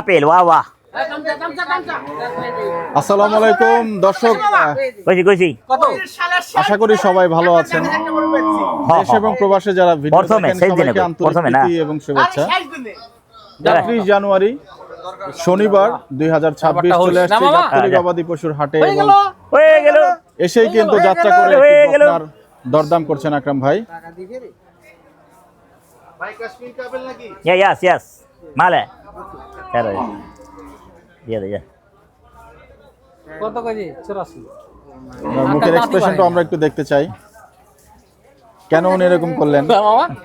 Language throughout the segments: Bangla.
আপেল ওয়া ওয়া। আসসালামু আলাইকুম দর্শক আশা করি সবাই ভালো আছেন। দেশ এবং প্রবাসে যারা এবং শুভেচ্ছা। জানুয়ারি শনিবার দুই হাজার ছাব্বিশ গবাদি পশুর হাটে এসেই কিন্তু যাত্রা করে দরদাম করছেন আকরাম ভাই। ইয়াস ইয়াস মালে। E e মুখের আমরা একটু দেখতে চাই। কেন উনি এরকম করলেন?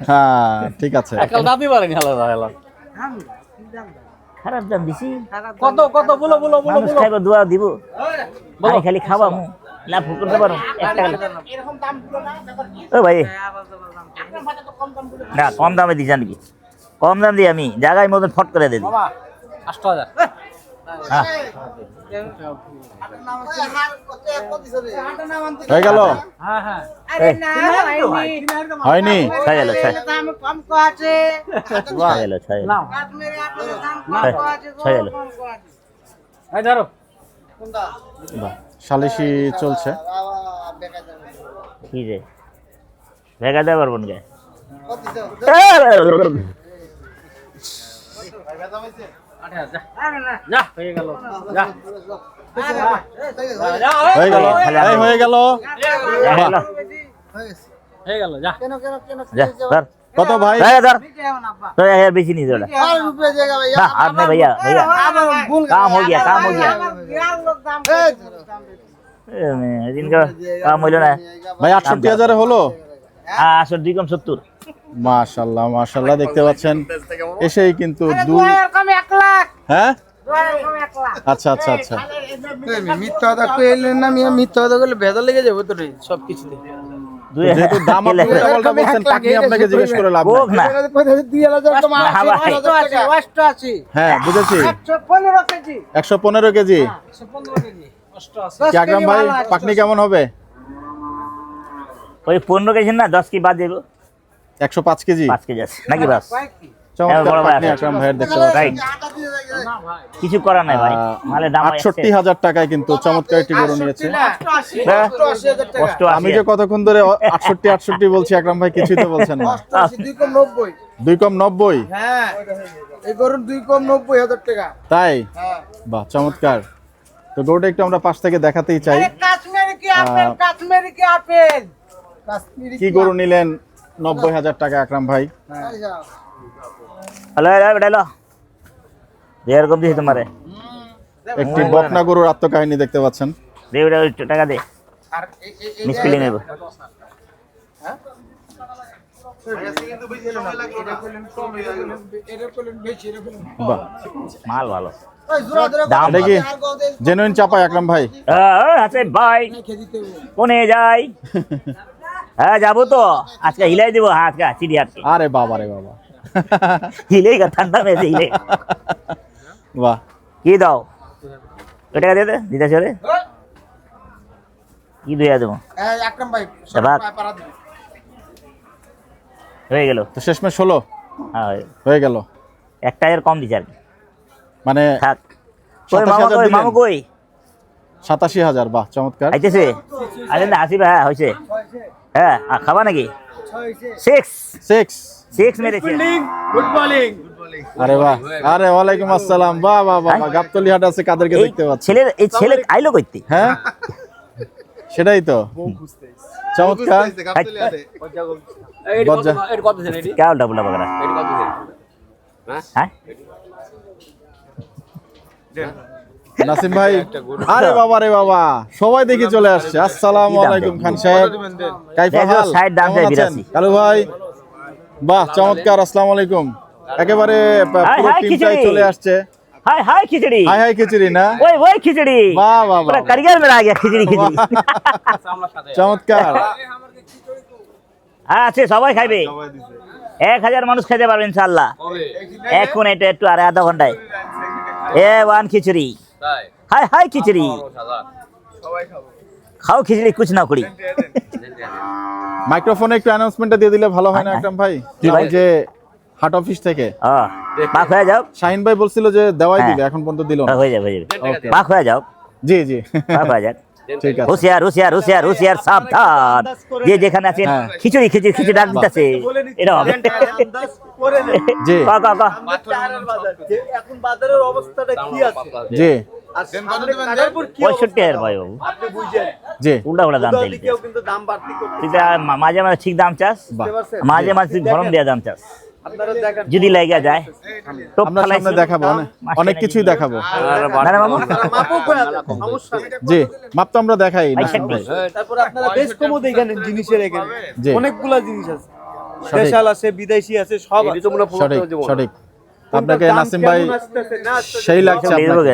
হ্যাঁ ঠিক আছে। খারাপ দাম কত কত বলো বলো বলো খাইব দোয়া দিব। আমি খালি খাবাম না করতে পারো। ও ভাই। না কম দামে দিছি নাকি কম দাম দিয়ে আমি জায়গায় মতন ফট করে দিই। আষ্ট হাজার হ্যাঁ হয়ে গেল হ্যাঁ হ্যাঁ হয়নি সালিশি চলছে কি রে ভেগা দেওয়া পারব না হয়ে গেল যা হয়ে গেল এই হয়ে গেল হয়ে গেল যা কেন কেন কেন যা ধর কত ভাই ধর ধর কেমন আপা तो यार बेची नहीं जोड़ा আর রুপিয়া জায়গা ভাই ना हाथ में भैया भैया काम हो गया काम हो गया বিরাট লোক দাম ए, मैं जिनका काम हो ना ভাই আটষট্টি হাজারে হলো हाँ আসর দুই কম সত্তর। মাশাল্লাহ মাশাল্লাহ দেখতে পাচ্ছেন। এসেই কিন্তু দুই হ্যাঁ? আচ্ছা আচ্ছা আচ্ছা। মিথ্যা কথা কইলেন না আমি মিথ্যা কথা কইলে ভেজাল লেগে যাবে তো রে সব কিছুতে একশো পনেরো কেজি। ভাই পাকনি কেমন হবে? ওই পনেরো কেজি না দশ কি বাদ দেবো। একশো পাঁচ কেজি? পাঁচ কেজি আছে। নাকি বাস? কিছু করার নাই ভাই। দাম আটষট্টি হাজার টাকায় কিন্তু চমৎকার একটি গরু নিয়েছে। আমি যে কতক্ষণ ধরে আটষট্টি আটষট্টি বলছি আকরাম ভাই কিছুই তো বলছেন না। দুই কম নব্বই। দুই কম নব্বই? হ্যাঁ হাজার টাকা। তাই? হ্যাঁ। বাহ চমৎকার। তো গরুটা একটু আমরা পাশ থেকে দেখাতেই চাই। আরে কি আপেল? কাশ্মীরি কি আপেল? কাশ্মীরি কি গরু নিলেন? নব্বই হাজার টাকা আকরাম ভাই। হ্যালো হ্যালো বেটা দিছি তোমারে। একটি বকনা গরুর আত্মকাহিনী দেখতে পাচ্ছেন। দে টাকা দে। মিসপিলি করলেন বাহ। মাল ভালো। দাম কি জেনুইন চাপাই আকরাম ভাই। আছে ভাই খেয়ে দিতে কোনে যাই হ্যাঁ যাব তো। আজকে হিলাই দিব হাত কা চিড়ি হাটকে আরে বাবা রে বাবা। হিলেই গা ঠান্ডা মেয়েছে হিলে বাহ। কি দাও? ওটা দে দে দিতে চলে। কি দুয়া দেবো? হ্যাঁ আকরাম ভাই শাবাক। হয়ে গেল। তো শেষমেশ ষোলো? হ্যাঁ হয়ে গেল। হয়ে গেল। একটা এর কম দিছে আর কি। মানে থাক। কই মামা কই মামা কই? সাতাশি হাজার বাহ চমৎকার। আইতেছে? আরে না আসিবে হ্যাঁ হয়েছে হ্যাঁ আর খাবা নাকি? সিক্স সিক্স সিক্স মেরেছে। গুড আরে বাহ। আরে ওয়ালাইকুম আসসালাম। বাহ বাহ বাহ। গাবতলি হাট আছে কাদেরকে এই দেখতে পাচ্ছি ছেলে এই ছেলে আইলো কইতে? হ্যাঁ? সেটাই তো। চমৎকার। বজ্জা। এটা? নাসিম ভাই আরে বাবা রে বাবা। সবাই চলে আসছে। আসসালামু আলাইকুম খান সাহেব। কাইফা হাল 60 দাম কালু ভাই বাহ চমৎকার আসসালামু আলাইকুম। একেবারে পুরো চলে আসছে। হাই হাই খিচড়ি। হাই হাই খিচড়ি না? ওই ওই খিচড়ি। বাহ বাহ পুরো কারিগর মেরা আ খিচড়ি খিচড়ি। চমৎকার। হ্যাঁ, আছে সবাই খাইবে। এক হাজার মানুষ খেতে পারবে ইনশাল্লাহ এখন এটা একটু আর আধা ঘন্টায়। A one khichuri. হাই হাই খিচড়ি। খাও খিচড়ি কুছ না করি। মাইক্রোফোনে একটু অ্যানাউন্সমেন্টটা দিয়ে দিলে ভালো হয় না হ্যাঁ, একদম ভাই? কি ভাই? যে হাট অফিস থেকে। হ্যাঁ পাক হয়ে যাও। শাহিন ভাই বলছিল যে দেওয়াই হ্যাঁ। দিবে এখন পর্যন্ত দিল না। হ্যাঁ, হয়ে যাবে হয়ে যাবে। পাক হয়ে যাও। জি জি। পাক হয়ে আছে হুশিয়ার হুশিয়ার হুশিয়ার হুশিয়ার সাবধান। যে যেখানে আছেন হ্যাঁ। খিচুড়ি খিচুড়ি খিচুড়ি ডাক দিতেছে। এটা হবে। জি। এখন বাজারের অবস্থাটা কি আছে? জি। পঁয়ষট্টি হাজার পাই বাবু। জি। উল্টা উল্টা দাম মাঝে মাঝে ঠিক দাম পারছেন? মাঝে মাঝে গরম দেওয়া দাম দেখেন যদি লেগে যায় তো সামনে দেখাবো অনেক কিছুই দেখাবো। জি মাপ তো আমরা দেখাই তারপর আপনারা বেশ কমও দেখেন জিনিসের এখানে। অনেকগুলা জিনিস আছে। দেশাল আছে বিদেশি আছে সব আছে। সঠিক সঠিক। আপনাকে নাসিম ভাই? সেই লাগছে আপনাকে।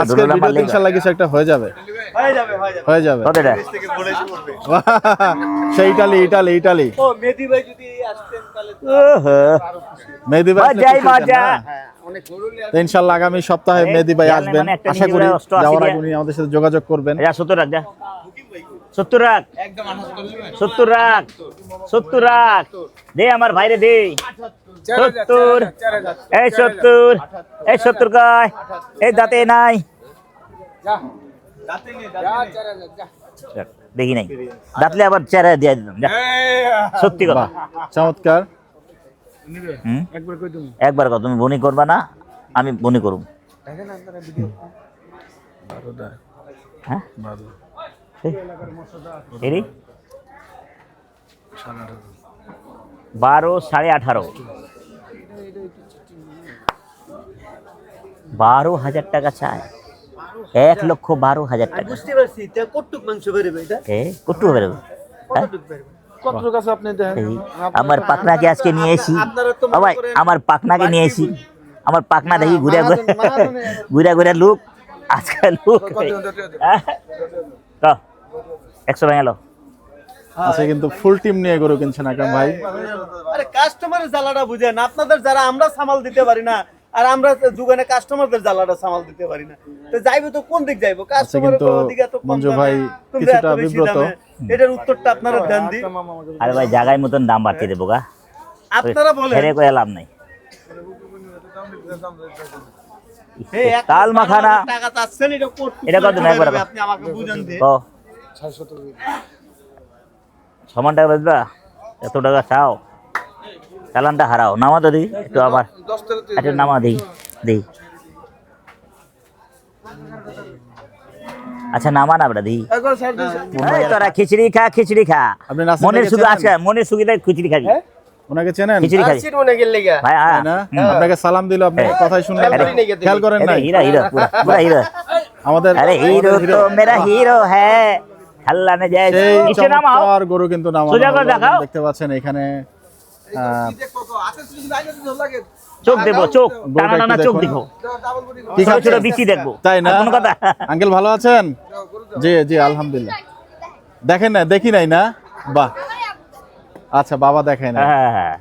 আজকে ভিডিও ইনশাআল্লাহ কিছু একটা হয়ে যাবে। হয়ে যাবে হয়ে হয়ে সেই ইটালি ইটালি ইটালি। ও মেহেদি ভাই যদি আসতেন তাহলে মেহেদি। না? তো ইনশাআল্লাহ আগামী সপ্তাহে মেহেদি ভাই আসবেন। মানে আশা করি যাওয়ার আগে উনি আমাদের সাথে যোগাযোগ করবেন। সত্তর রাখ যা। সত্তর রাখ। সত্তর রাখ। সত্তর রাখ। দে আমার ভাইরে দে। সত্তর। এই সত্তর। এই সত্তর গায়। এই দাঁতে নাই। দেখি নাই। দাঁতলে আবার চেহারা দিয়ে দিলাম সত্যি কথা। চমৎকার। একবার কথা তুমি? বনি করবা না আমি বনি করব হ্যাঁ? বারো সাড়ে আঠারো। বারো হাজার টাকা চায় এক লক্ষ বারো হাজার টাকা বুঝতে পারছি তা কটুক মাংস বেরোবে এটা এ কটু হবে রে? হ্যাঁ? কতটুক বেরোবে কত কাছে আপনি দেখেন এই, আমার পাকনাকে আজকে নিয়ে এসি আপনারা তো মনে ও ভাই করেন আমার পাকনাকে নিয়ে এসি আমার পাকনা দেখি ঘুরে ঘুরে ঘুরে ঘুরে লুক আজকাল লুক একশো ভেঙে লো আচ্ছা কিন্তু ফুল টিম নিয়ে গরু কিনছেন আকরাম ভাই? আরে কাস্টমারের জ্বালাটা বুঝেন আপনাদের যারা আমরা সামাল দিতে পারি না আর আমরা যুগানে কাস্টমারদের জ্বালাটা সামাল দিতে পারি না। তো যাইবো তো কোন দিক যাইবো? কাস্টমারের আচ্ছা, দিকে তো মঞ্জু ভাই কিছুটা বিব্রত। এটার উত্তরটা আপনারা দেন দি। আরে ভাই জায়গায় মতন দাম বাড়তে দেবো গা। আপনারা বলেন। হেরে কয়ে লাভ নাই। তাল মাখানা। টাকা চাচ্ছেন, এটা কটুক এটা কত নেয় আপনি আমাকে বুঝান দি। ক? সমান টাকা বেচবা এত টাকা চাও? চালানটা হারাও। নামা তো দিই একটু আবার। একটা নামা দিই দিই। আচ্ছা নামা না বেটা দিই। তোরা খিচড়ি খা খিচড়ি খা। মনের সুখ আজকে মনের সুখীটা খিচড়ি খাবি। খিচড়ি খাই ভাই হ্যাঁ। হিরো হিরো আমাদের হিরো। মেরা হিরো হ্যাঁ। যায় গরু কিন্তু সোজা করে দেখাও। দেখতে পাচ্ছেন এখানে চোখ দেবো চোখ। টানা টানা চোখ দেখো ছোট বিচি দেখব। তাই না? কথা। আঙ্কেল ভালো আছেন? জি জি আলহামদুলিল্লাহ। দেখেন না দেখি নাই না? বাহ। আচ্ছা বাবা দেখেন না হ্যাঁ, হ্যাঁ, হ্যাঁ।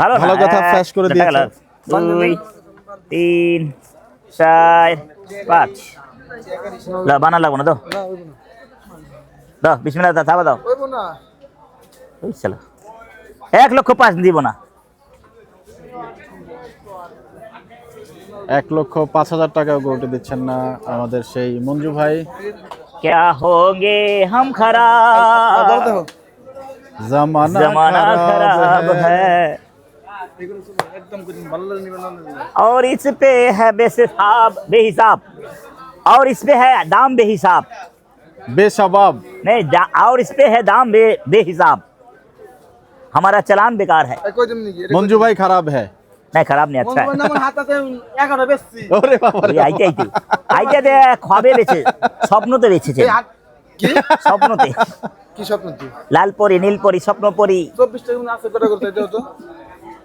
ভালো ভালো কথা ফ্ল্যাশ করে দিয়েছে। দুই তিন চার পাঁচ। বানা লাগবো না তো? দাও বিসমিল্লাহ দাও থাবা দাও ওই শালা। এক লক্ষ পাঁচ দিব না এক লক্ষ পাঁচ হাজার টাকা গরুটি দিচ্ছেন না আমাদের সেই মঞ্জু ভাই क्या होंगे हम खराब জামানা जमाना খারাপ खराब হ্যায়। है और इस पे है बेहिसाब बेहिसाब और इस पे है दाम बेहिसाब बेशबाब नहीं दा- और इस पे है दाम बे बेहिसाब हमारा चलान बेकार है মঞ্জু ভাই খারাপ হ্যাঁ नहीं खराब नहीं अच्छा है আমার হাতাতে এগারো বেশি ওরে বাবা রে এই আইতে আইতে আইতে দে খবে বেছে স্বপ্নতে বেছেছে স্বপ্নতে কি স্বপ্ন তুই লাল পরি নীল পরি স্বপ্ন পরি চব্বিশ টাকা আছে কটা করতে দাও তো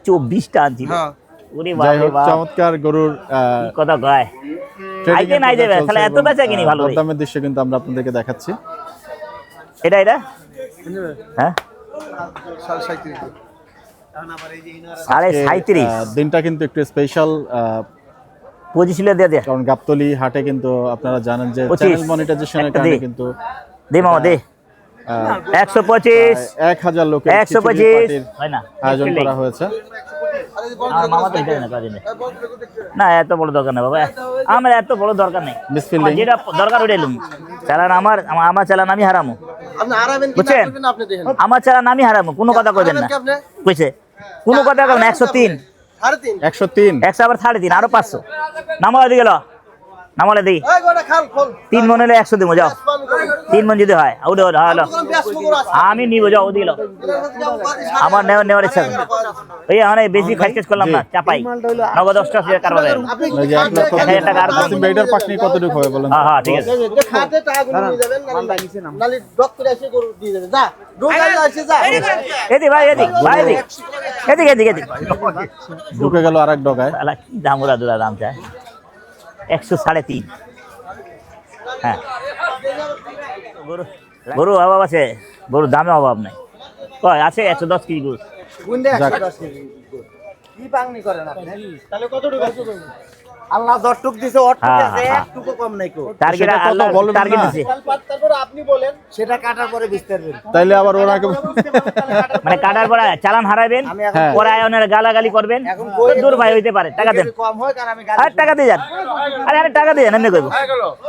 চব্বিশটা আনছিল হ্যাঁ ওরে যাই বাপরে হোক বাপ চমৎকার গরুর আহ, কথা কয় trading আইতে নাই চলছে তাহলে এত বেচা কিনি ভালো রে। দরদামের দৃশ্য কিন্তু আমরা আপনাদেরকে দেখাচ্ছি। এটা এটা? হ্যাঁ? সাড়ে সাঁত্রিশ দিনটা কিন্তু একটু স্পেশাল পঁচিশ দিয়ে দে। কারণ গাবতলি হাটে কিন্তু আপনারা জানেন যে। চ্যানেল মনিটাইজেশনের কারণে কিন্তু দে মামা দে। একশো পঁচিশ। এক হাজার লোকের একশো পঁচিশ। আয়োজন করা হয়েছে। আমার মামা তো এখানে না কাজে নেই। না এত বড় দরকার নেই বাবা। আমার এত বড় দরকার নেই। যেটা দরকার ওটাই লুম চালান আমার আমার- চালান আমি হারামো। বুঝছেন? করবেন আপনি দেখেন। আমার চালান আমি হারামো কোনো কথা কইবেন না। বুঝছে? কোনো কথা একশো তিন। একশো তিন। একশো আবার সাড়ে তিন আরও পাঁচশো। নামা দিয়ে গেল নামালে দিই। এই গোটা খাল খোল। তিন মন হলে একশো দিব যাও। তিন মন যদি হয় ওটা হলো আমি নিব যাও দিল। আমার নেওয়ার নেওয়ার ইচ্ছা। ওই মানে বেশি খাইকেস করলাম না চাপাই। নগদ কারবার টাকা আর কতটুকু হবে বলেন হ্যাঁ হ্যাঁ ঠিক আছে। খাতে টাকাগুলো যাবেন নালে- নালে ডক্টর এসে গরু দিয়ে যাবে যা ডোকাল আসে যা। এদিক ভাই এদিক ভাই এদিক। এদিক এদিক এদিক। ঢুকে গেল আর এক ডগায় কি দাম ওরা দুরা দাম চায়? একশো সাড়ে তিন। হ্যাঁ। গরু গরু অভাব আছে। গরুর দামে অভাব নাই। কয় আছে একশো দশ কেজি গরু। গুন্ডে যাক। 110 কেজি কি পাংনি করেন আপনি? তাহলে কতটুকু? আল্লাহ যতটুক দিছে হ্যাঁ, আছে হ্যাঁ। একটুকু কম নাই কো। টার্গেট আল্লাহ টার্গেট দিছে তারপর আপনি বলেন। সেটা কাটার পরে বিস্তার তাইলে আবার ওনাকে মানে কাটার পরে চালান হারাবেন হ্যাঁ। পরে আয়নের গালাগালি করবেন এখন দূর ভাই হইতে পারে টাকা দেন। কম হয় কারণ আমি আর টাকা দিয়ে যান। আরে আরে টাকা দিয়ে যান এমনি করব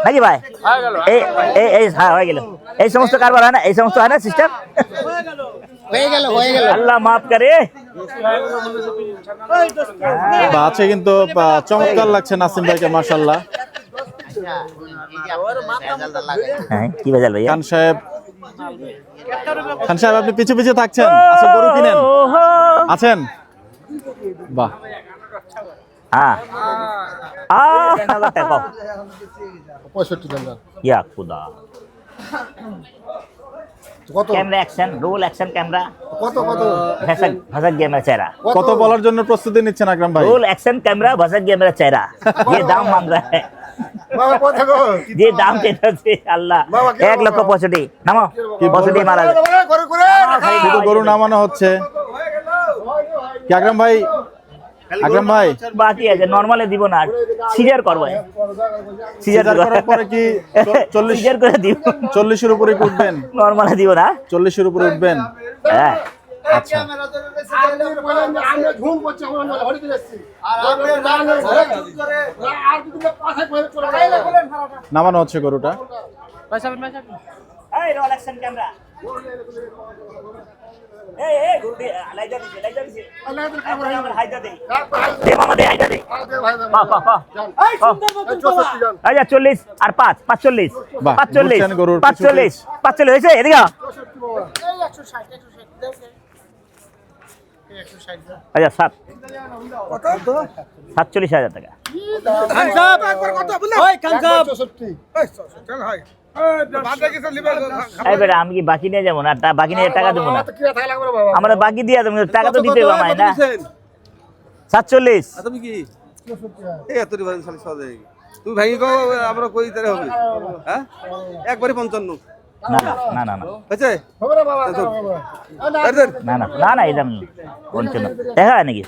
নাকি ভাই? এই এই এই হ্যাঁ হয়ে গেল। এই সমস্ত কারবার হয় না এই সমস্ত হয় না সিস্টেম হয়ে গেল হয়ে গেল। আল্লাহ মাফ করে। আছে কিন্তু চমৎকার লাগছে নাসিম ভাইকে হ্যাঁ কি বাজাল ভাইয়া? খান সাহেব খান সাহেব আপনি পিছু পিছু থাকছেন। আচ্ছা গরু কিনেন। আছেন? বাহ। হ্যাঁ পঁয়ষট্টি ইয়া খুদা। কত camera action roll action camera কত কত ভাষা ভাষা ক্যামেরা চেহারা কত বলার জন্য প্রস্তুতি নিচ্ছেন আকরাম ভাই रोल एक्शन कैमरा भसक गया मेरा चेहरा ये दाम मांग रहा है বাবা কত গো ये दाम देना से अल्लाह एक लक्ष पौसठी नामो কি पौसठी বলবো? मारा করে করে শুধু গরু নামানো হচ্ছে কি আকরাম ভাই আকরাম ভাই। বাকি আছে নরমালে দিব না সিজার করব সিজার করার পরে কি চল্লিশ সিজার করে দিব। চল্লিশের উপরে উঠবেন? নরমালে দিব না। চল্লিশের উপরে উঠবেন? হ্যাঁ। আচ্ছা। নামানো হচ্ছে গরুটা। এই রোল অ্যাকশন ক্যামেরা চল্লিশ আর পাঁচ পাঁচচল্লিশ। বাহ, পাঁচচল্লিশ পাঁচচল্লিশ পাঁচচল্লিশ হয়েছে? এদিকে আচ্ছা সাত। সাতচল্লিশ হাজার টাকা। আমি কি বাকি নিয়ে যাব না বাকি নিয়ে টাকা দেবো না আমরা বাকি দিয়ে দেবো টাকা তো দিতে হবে না সাতচল্লিশ তুমি কি এই এত রিভার সালে সহজে তুমি ভাঙি কো আমরা কই তারে হবে হ্যাঁ একবারে পঞ্চান্ন না না না না না হয়েছে না না না না এটা বলছে দেখা হয় নাকি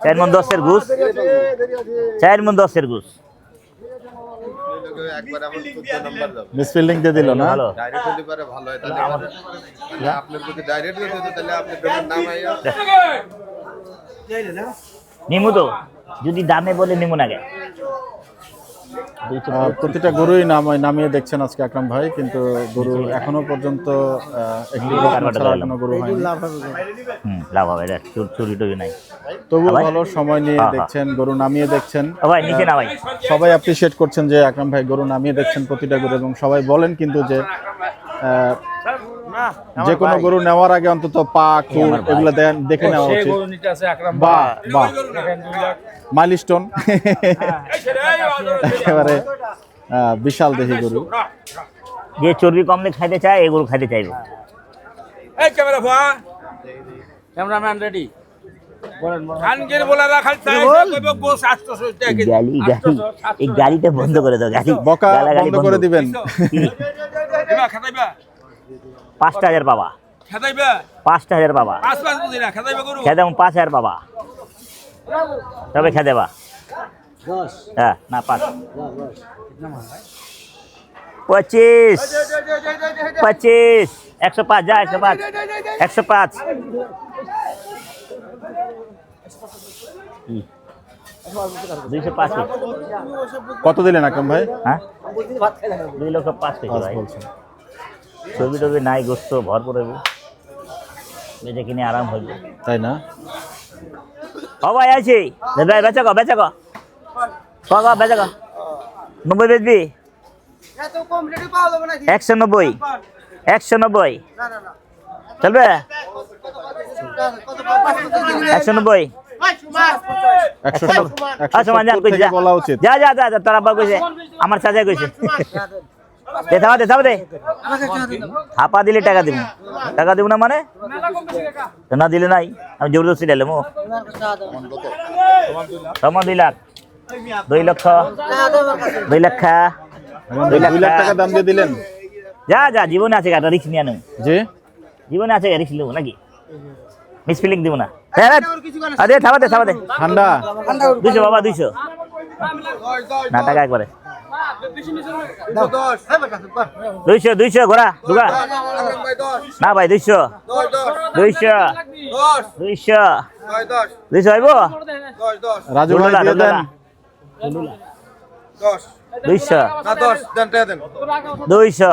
চার মন দশের ঘুষ চার মন দশের ঘুষ মিস ফিল্ডিং দিয়ে দিল না? ভালো। ডাইরেক্ট হতে পারে ভালো হয়। তাহলে আমার আপনার যদি ডাইরেক্ট হতে হতো তাহলে আপনি পেমেন্ট নাম আইয়া নিমু তো। যদি দামে বলে নিমু না প্রতিটা গরুই নাম নামিয়ে দেখছেন আজকে আকরাম ভাই কিন্তু গরু এখনও পর্যন্ত একটি কারবারটা ছাড়া দিলাম। কোনো গরু হয়নি। লাভ হবে চুরি টুরি নাই। তবু ভালো সময় নিয়ে হ্যাঁ, হ্যাঁ। দেখছেন গরু নামিয়ে দেখছেন। ভাই নিচে না ভাই সবাই অ্যাপ্রিসিয়েট করছেন যে আকরাম ভাই গরু নামিয়ে দেখছেন প্রতিটা গরু এবং সবাই বলেন কিন্তু যে আহ, যে কোনো গরু নেওয়ার আগে অন্তত পা খুর এগুলো দেন- দেখে নেওয়া উচিত। বাহ বাহ মাইলস্টোন। একেবারে বিশাল দেহি গরু। যে চর্বি কমলে খাইতে চায় এগুলো খাইতে চাইবে। এই ক্যামেরা ভা ক্যামেরাম্যান রেডি। খানগির বলারা খালি চাই কইব গোস 800 টাকা কেজি। গালি গালি এই গালিটা বন্ধ করে দাও গালাগালি বন্ধ করে দিবেন। খাতাইবা পাঁচটা হাজার বাবা। পাঁচটা হাজার বাবা। খেদাম পাঁচ হাজার বাবা। তবে খেদেবা হ্যাঁ না পাঁচ। পঁচিশ। পঁচিশ। একশো পাঁচ যা একশো পাঁচ। একশো পাঁচ? দুইশো পাঁচ। কত দিলেন আকরাম ভাই? হ্যাঁ? দুই লক্ষ পাঁচ কেজি ভাই। ছবি টবি নাই গোস্ত ভরপুর হইব। বেঁচে কিনে আরাম হইব। তাই না? ও ভাই আছি ভাই বেচা গো বেচা গো ক বেচা গো নব্বই বেচবি? একশো নব্বই। একশো নব্বই। চলবে? একশো নব্বই। আচ্ছা যা যা। যা আব্বা কইছে। আমার চাচা কইছে। দে থামা দে থামা দে। থাপা দিলে টাকা দিব। টাকা দিব না মানে? না দিলে নাই। আমি জবরদস্তি দিলাম ও। তোমা দুই লাখ। দুই লক্ষ। দুই লক্ষ। দুই লাখ টাকা দাম দিয়ে দিলেন। যা যা জীবনে আছে একটা রিক্স নিয়ে নেব যে জীবনে আছে রিক্স নেব নাকি? মিস ফিলিং দিব না। হ্যাঁ হ্যাঁ। আ, দে থামা দে। ঠান্ডা। দুইশো বাবা দুইশো। না টাকা একবারে। দুইশো দুইশো ঘোড়া দুগা। আকরাম ভাই দশ না ভাই দুইশো। দুইশো। দুইশো। দুইশো দশ রাজু দিয়ে দুইশো না দশ দেন। টাকা দেন দুইশো।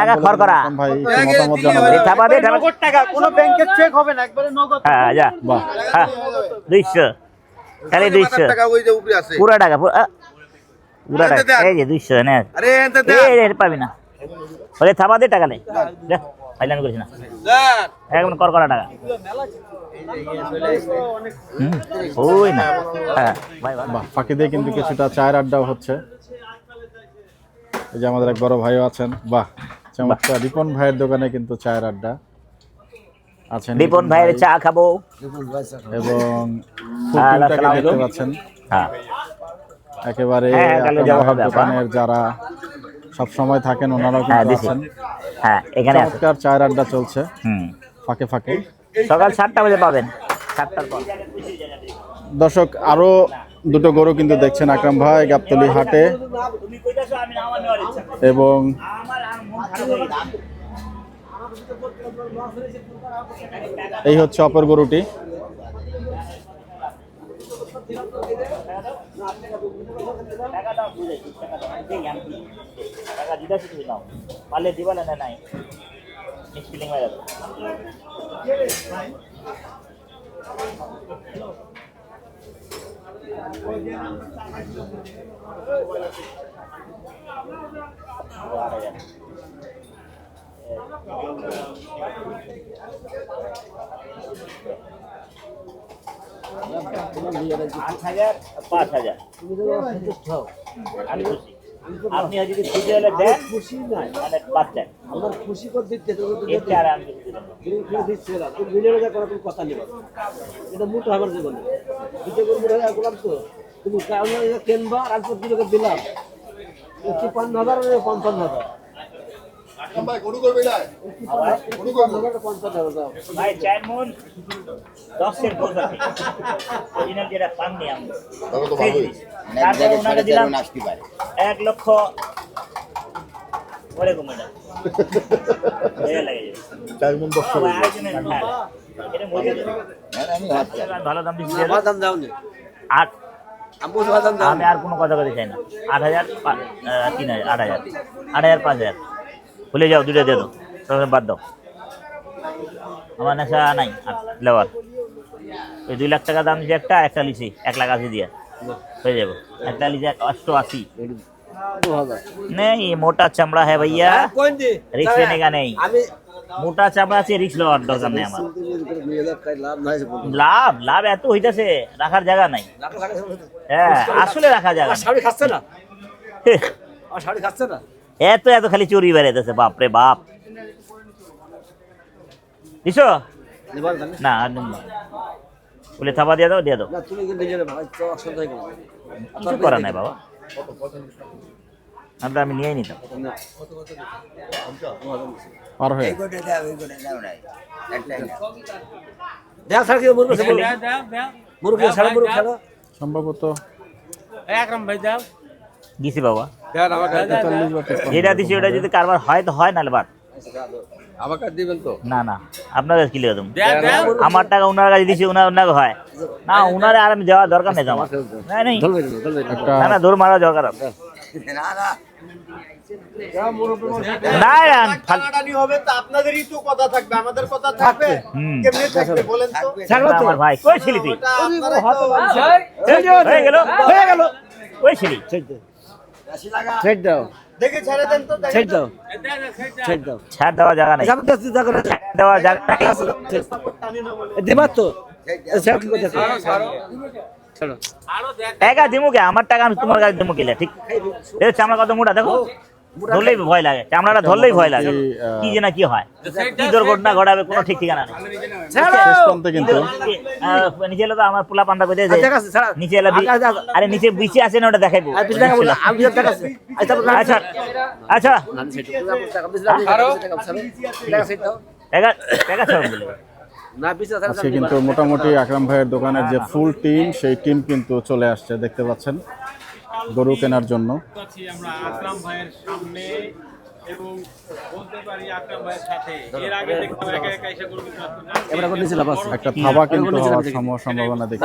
একা খড় করা। থাপা দে থাপা নগদ টাকা কোনো ব্যাংকের চেক হবে না একবারে নগদ হ্যাঁ যা। হ্যাঁ দুইশো। খালি দুইশো। টাকা ওই যে উপরে আছে। পুরা টাকা পুরা পুরা এই যে দুইশো নে। আরে এনতে পাবি না। ওরে থাপা দে টাকা নে ফাইলান করিস না। একদম কর করা টাকা। ওই না। হ্যাঁ ফাঁকি দিয়ে কিন্তু কিছুটা চায়ের আড্ডাও হচ্ছে। এই যে আমাদের এক বড় ভাইও আছেন। বাহ চমৎকার। রিপন ভাইয়ের দোকানে কিন্তু চায়ের আড্ডা আছেন। রিপন ভাইয়ের চা খাব। এবং দেখতে পাচ্ছেন। হ্যাঁ। একেবারে হ্যাঁ, কালে আকরাম যাওয়া ভাইয়ের হবে আবার। দোকানের যারা সব সময় থাকেন ওনারাও হ্যাঁ কিন্তু আছেন। হ্যাঁ এখানে আছে চমৎকার চায়ের আড্ডা চলছে। হুম। ফাঁকে ফাঁকে। সকাল সাতটা বাজে পাবেন। সাতটার পর। দর্শক আরও দুটো গরু কিন্তু দেখছেন আকরাম ভাই গাবতলি হাটে। এবং হয়ে এই হচ্ছে অপর গরুটি। টাকা দাও বুঝে টাকা। টাকা দিতেছি তুমি নাও পারলে দিবা না নাই মিস ফিলিং হয়ে যাবে আট হাজার। আট হাজার। পাঁচ হাজার আমি খুশি। আপনি যদি খুশি হলে দেন খুশি নাই বাদ দেন। আমার খুশি করে দিতে এর চেয়ে আর আমি দিচ্ছে না। তুমি ভিডিও যা করো তুমি কথা নেবে এটা মুটো আমার জীবনে। ভিডিও করে মুটো করলাম তো। তুমি কারণ কেনবা আর দিলাম। তিপ্পান্ন হাজার আর পঞ্চান্ন হাজার। ভাই গরু করবে না তিপ্পান্ন হাজার পঞ্চান্ন হাজার দাও ভাই চার মন দশ সেন্ট আছে অরিজিনাল যেটা পাননি আমি তবে তো ভালোই। জিনিস। তারপরে ওনাকে দিলাম এক লক্ষ পরে চার মন দশ হ্যাঁ। ভালো দাম দিচ্ছি দাম দাও আট। আমি আর কোনো কথা বলতে চাই না। আট হাজার তিন হাজার আট হাজার। আট হাজার পাঁচ হাজার। ভুলে যাও দুটো দিয়ে দাও। তাহলে বাদ দাও। আমার নেশা নাই লেবার। ওই দুই লাখ টাকা দাম যে একটা একটা লিছি এক লাখ আশি দিয়ে। হয়ে যাব। একটা লিছি অষ্টো আশি নেই মোটা চামড়া হ্যাঁ ভাইয়া রিক্স লেনে নেই। মোটা চামড়া আছে রিক্স লওয়ার দরকার নেই আমার। লাভ লাভ এত হইতাছে রাখার জায়গা নাই। হ্যাঁ আসলে রাখার জায়গা শাড়ি খাচ্ছে না। শাড়ি খাচ্ছে না। এত এত খালি চুরি বেড়াইতেছে বাপ রে বাপ। দিছো? না আর নেব। বলে থাপা দিয়ে দাও দিয়ে দাও। কিছু করার নাই বাবা। নাহলে আমি নিয়েই নিতাম। পার হয়ে সম্ভবত একরম ভাই দাও দিছি বাবা। যেটা দিছি ওটা যদি কারবার হয় তো হয় নাহলে বাদ। আমাকে দিবেন তো? না না আপনাদের কি লিখে দেবো দেখ দেখ আমার টাকা ওনার কাছে দিছি ওনার ওনাকে হয়। না ওনারে আর আমি দেওয়ার দরকার নেই আমার। না না দৌড় মারা দরকার আছে। না না, ফাল- টানাটানি হবে তো আপনাদেরই তো কথা থাকবে আমাদের কথা থাকবে। হুম। কেমনে থাকবে বলেন তো? না, আমার ভাই কই ছিলি তুই ওটা আপনারাই তো- হয়ে গেল হয়ে গেল। কই ছিলি ছেড় দাও। দেখে ছেড়ে দেন তো দেখে ছেড় দাও। ছেড় দাও। ছাড় দেওয়ার জায়গা নেই। যাবে জায়গা না ছাড় জায়গা নেই। দেবার তো। ছেড় কি ছাড়ো টাকা আমার টাকা আমি তোমার কাছে দিমু কেলে ঠিক? এই চামড়া কত মোটা দেখো। ধরলেই ভয় লাগে চামড়াটা ধরলেই ভয় লাগে। কি যে না কি হয়? কি দুর্ঘটনা ঘটাবে কোনো ঠিক ঠিকানা নেই। কিন্তু। নিচে এলো তো আমার পোলা পান্ডা বেঁধে আচ্ছা। নিচে এলো আচ্ছা, আচ্ছা। আরে নিচে বিচে আছে না ওটা আচ্ছা আচ্ছা আচ্ছা কিন্তু মোটামুটি আকরাম ভাইয়ের দোকানের যে ফুল টিম সেই টিম কিন্তু চলে আসছে দেখতে পাচ্ছেন। গরু কেনার জন্য আমরা আকরাম ভাইয়ের সামনে এবং বলতে পারি আকরাম ভাইয়ের সাথে এর আগে দেখতাম একা একা এসে গরু কিনতে আসতো না। এবার করে নিয়েছিলাম বাস একটা থাবা কিন্তু হওয়ার সম্ভাবনা দেখি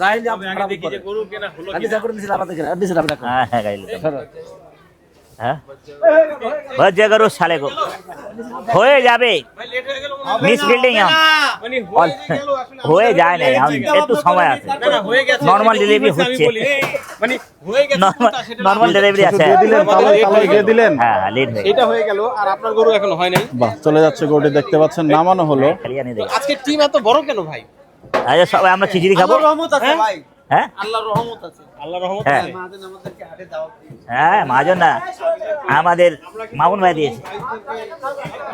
যাই আমি আগে দেখি যে গরু কেনা হলো আমি যা করে নিয়েছিলাম আমাদের আর দিয়েছিলাম টাকা হ্যাঁ হ্যাঁ গাইলে হ্যাঁ? ভজ্জা করো সালে গো। হয়ে যাবে। হয়ে মিস বিল্ডিং মানে হয়ে গেল আসলে হয়ে যায় না একটু সময় আছে। না না হয়ে গেছে Normal delivery আমি হচ্ছে। মানে হয়ে নর্মাল নর্মাল ডেলিভারি আছে। দিলেন হ্যাঁ লেট হয়ে এটা হয়ে গেল আর আপনার গরু এখনও হয় নাই। বাহ চলে যাচ্ছে গরুটি দেখতে পাচ্ছেন নামানো হলো। খালি আজকে টিম এত বড় কেন ভাই? আচ্ছা সবাই আমরা খিচুড়ি খাব? আল্লাহর রহমত আছে ভাই। হ্যাঁ? আল্লাহর রহমত আছে। হ্যাঁ।, হ্যাঁ না আমাদের মামুন ভাই দিয়েছে।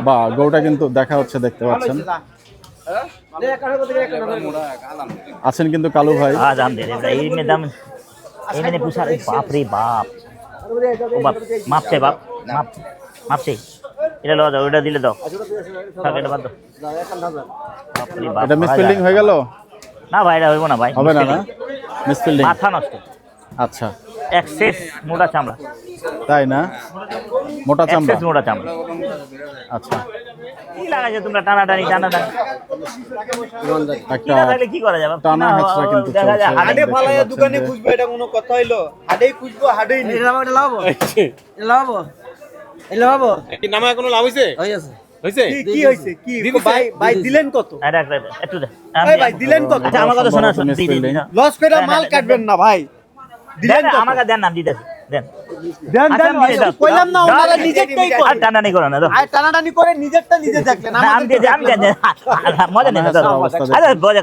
বা কিন্তু দেখা হচ্ছে দেখতে পাচ্ছেন। আছেন কিন্তু কালু ভাই। আজ আমাদের পুষার বাপ বাপ। ও বাপ মাপছে বাপ মাপ মাপছে এটা লওয়া দাও ওটা দিলে দাও। এটা বাদ দাও। এটা হয়ে গেল? না ভাই এটা হইব না ভাই হবে না না? মিসফিল্ডিং মাথা নষ্ট। আচ্ছা। এক্সেস মোটা চামড়া। তাই না? মোটা চামড়া? এক্সেস মোটা চামড়া। আচ্ছা। কি লাগাইছে তোমরা টানা টানি টানা টানি একটা কি করা যাবে? টানা না, হেঁচড়া কিন্তু হাটে ফালাইয়া দোকানে খুঁজবো এটা কোনো কথা হইল? হাটেই খুঁজবো হাটেই নিবো এটা লাগাবো এটা লাগাবো এটা এটা কি নামা কোনো লাভ হইছে? হয়ে হইছে? কি কি হইছে? কি? ভাই ভাই দিলেন কত? আরে একটু দে। ভাই দিলেন কত? আচ্ছা আমার কথা শোনা। লস করে না, না, মাল কাটবেন না ভাই। দেন আমাকে দেন নাম দিতেছি। দেন। দেন দেন আমি। কইলাম না ওনারা আর টানাটানি করো না আর টানাটানি করে নিজেরটা নিজে দেখলেন। আমি দিয়ে আমি দিয়ে মজা নেই দাও, দাও। অবস্থা আরে মজা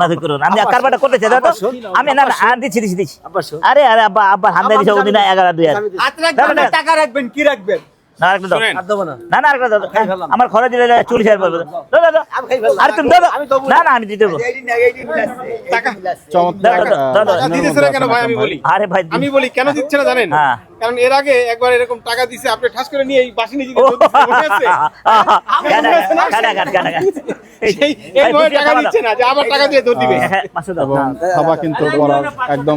মাথা করো আমি কারবারটা করতেছি দাও তো। আমি না না, আর দিচ্ছি দিচ্ছি দিচ্ছি আরে আরে আব্বা আব্বা হান্দা দিছে ওদিন এগারো দুই হাজার। টাকা রাখবেন কি রাখবেন? না আরেকটা দাও শোনেন, আর দেবো না না না আরেকটা দাও দাও। আমার খরচ দিলে চল্লিশ হাজার পড়বে দাও দাও দাও আমি খাই ফেললাম। আরে তুমি দাও দাও। না না আমি দিয়ে দেবো টাকা চমৎকার দাও, দাও, দাও, দাও। আহ, দিতেছে না কেন ভাই আমি বলি আরে ভাই আমি বলি কেন দিচ্ছে না জানেন হ্যাঁ। কারণ এর আগে একবার এরকম টাকা দিছে আপনি ঠাস করে নিয়ে এই বাসি মনে হ্যাঁ, কিন্তু একদম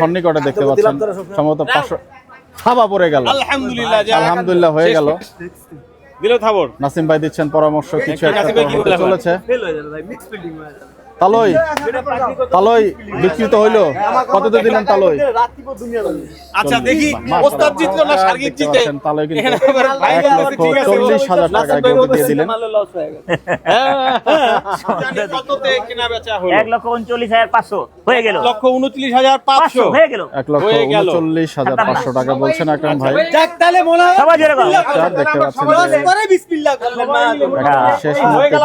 সন্নিকটে দেখতে পাচ্ছেন সম্ভবত পাঁচশো থাবা পড়ে গেল। আলহামদুলিল্লাহ আলহামদুলিল্লাহ হয়ে গেল। দিল থাবর। নাসিম ভাই দিচ্ছেন পরামর্শ কিছু একটা চলেছে। ফেল হয়ে যাবে ভাই মিক্স ফিল্ডিং তালই? তালই বিকৃত হইল? কততে দিলেন তালই? আচ্ছা দেখি ওস্তাদ জিতলো না সার্গিক জিতে? তালই কিন্তু এক লক্ষ চল্লিশ হাজার টাকা গরু দিয়ে দিলেন। হয়ে বেচা হলো। এক লক্ষ উনচল্লিশ হাজার পাঁচশো হয়ে গেল। লক্ষ উনত্রিশ হাজার পাঁচশো। হয়ে গেল। এক লক্ষ উনচল্লিশ হাজার পাঁচশো টাকা বলছেন আকরাম ভাই। তাহলে মনে হয় দেখতে পাচ্ছেন শেষ মুহূর্তে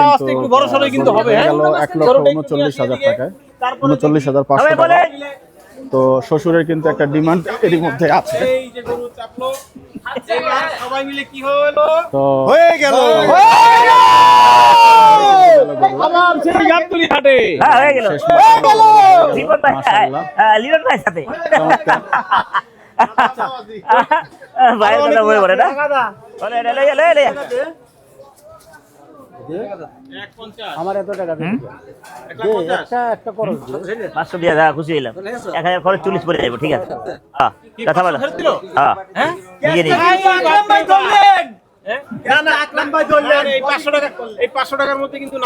কিন্তু হ্যাঁ? এক লক্ষ উনচল্লিশ হাজার টাকায়। উনচল্লিশ হাজার পাঁচশো টাকা। তো শ্বশুরের কিন্তু একটা ডিমান্ড এরই মধ্যে আছে। এই যে গরু চাপলো। এবার সবাই মিলে কি হলো? তো হয়ে গেল। হ্যাঁ হয়ে ভাই ভাই। ভাই বলে না? আমার এত টাকা একটা একটা করো পাঁচশো দিয়ে খুশি হইলাম। এক হাজার খরচ চল্লিশ পরে যাব ঠিক আছে। কথা বলো। হ্যাঁ টাকার মধ্যে কিন্তু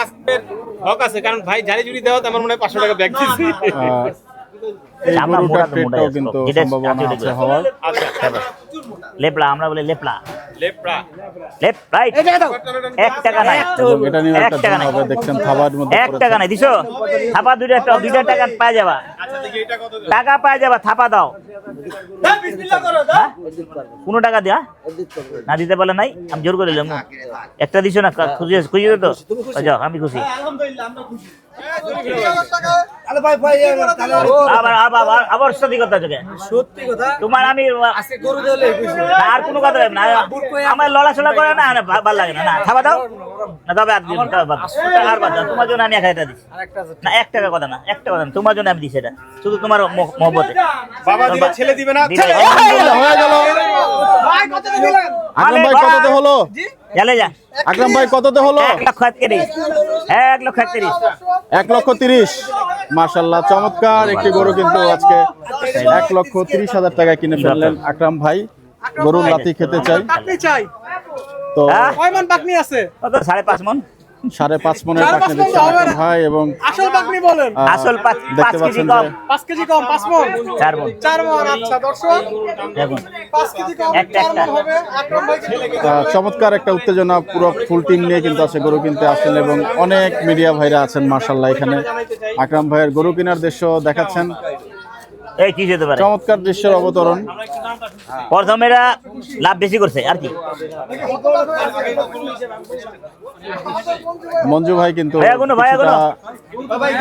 হক আছে। কারণ ভাই জারি জুড়ি দেওয়া আমার মনে হয় পাঁচশো টাকা ব্যাগ দিচ্ছি আমরা মোটা তো মোটাই কিন্তু সম্ভাবনা আছে আছে হওয়ার। আচ্ছা লেপলা আমরা বলি লেপলা লেপড়া। লেপ রাইট। এক টাকা নাই। এবং এটা নিয়ে একটা টাকা হবে দেখছেন থাবার মধ্যে এক টাকা নাই দিছো? থাপা দুইটা ট- দুইটা টাকা পাই যাবা। আচ্ছা টাকা যাবা থাপা দাও। হ্যাঁ। কোনো টাকা দিয়া? না দিতে পারলে নাই আমি জোর করে দিলাম। একটা দিছো না খুঁজে দে তো? যাও আমি খুশি। হ্যাঁ, আবার আবার আবার- আবার সত্যি কথা তোকে সত্যি কথা তোমার আমি আজকে গরু দিলে খুশি না, আর কোনো কথা না আমার লড়াচড়া করে না না, ভালো লাগে না না দাও না তবে আর। আর বাদ তোমার জন্য আমি এক হাজার দিচ্ছি না এক টাকা কথা না এক টাকা কথা না তোমার জন্য আমি দিচ্ছি এটা শুধু তোমার মহ- মহব্বতে বাবা দিলে ছেলে দিবে না হয়ে গেল হলো চলে যা। আকরাম ভাই কততে হলো? এক লক্ষ একত্রিশ এক লক্ষ একত্রিশ এক লক্ষ তিরিশ। মাশাল্লাহ চমৎকার একটি গরু কিন্তু আজকে এক লক্ষ তিরিশ হাজার টাকা কিনে ফেললেন আকরাম ভাই। গরুর লাতি খেতে চাই। চাই। তো? কয় মন বাকনি আছে? কত সাড়ে পাঁচ মন। সাড়ে পাঁচ মনের পাখি দিচ্ছেন আকরাম ভাই এবং আসল বলেন। আসল দেখতে কেজি পাচ্ছেন যে পাঁচ কেজি কম পাঁচ মন? চার মন। চার মন আচ্ছা দর্শক। দেখুন। পাঁচ কেজি কম একটা একটা। হবে। আকরাম ভাই চমৎকার একটা উত্তেজনা পুরো ফুল টিম নিয়ে কিন্তু আছে গরু কিনতে আসছেন এবং অনেক মিডিয়া ভাইরা আছেন মার্শাল্লাহ এখানে। আকরাম ভাইয়ের গরু কেনার দৃশ্য দেখাচ্ছেন। এই কি যেতে পারে? চমৎকার দৃশ্যের অবতরণ। প্রথমেরা লাভ বেশি করছে আর কি? মঞ্জু ভাই কিন্তু।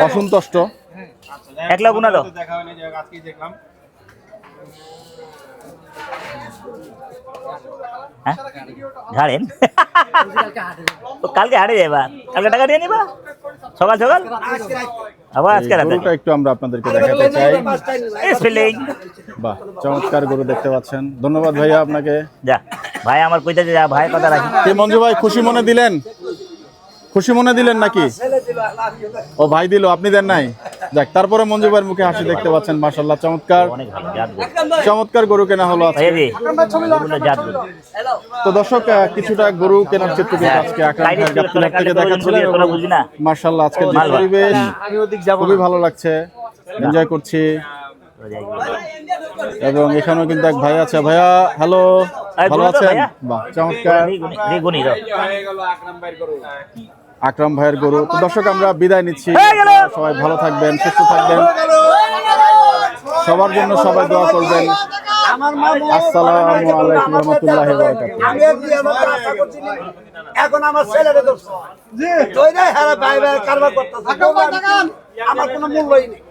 অসন্তুষ্ট একলা গুণা দাও দেখা হয়নি আজকে দেখলাম হ্যাঁ? কালকে হাটে যাবা কালকে টাকা দিয়ে নিবা? সকাল সকাল? আবার আজকে গরুটা একটু আমরা আপনাদেরকে দেখাতে চাই। স্পেলিং বাহ চমৎকার গরু দেখতে পাচ্ছেন। ধন্যবাদ ভাইয়া আপনাকে। যা ভাই আমার যা ভাই কথা রাখি। কি মঞ্জু ভাই খুশি মনে দিলেন? খুশি মনে দিলেন নাকি? ও ভাই দিল আপনি দেন নাই? যাক তারপরে মঞ্জু ভাইয়ের মুখে হাসি দেখতে পাচ্ছেন মাশাল্লাহ চমৎকার। চমৎকার গরু কেনা হলো আজকে। তো দর্শক কিছুটা গরু কেনার চিত্র কিন্তু আজকে আকরাম ভাইয়ের থেকে দেখাচ্ছিলেন যে পরিবেশ যাব। খুবই ভালো লাগছে। এনজয় করছি। এবং এখানেও কিন্তু এক ভাই আছে। ভাইয়া হ্যালো ভালো আছেন? বাহ চমৎকার। আকরাম ভাইয়ের গরু। তো দর্শক আমরা বিদায় নিচ্ছি। সবাই ভালো থাকবেন সুস্থ থাকবেন। সবার জন্য সবাই দোয়া করবেন। আসসালামু আলাইকুম রহমতুল্লাহ এখন আমার ছেলেরে দোষ জি। তুই রে হ্যাঁ ভাই ভাই কারবার করতেছ। আমার কোনো মূল্যই নেই।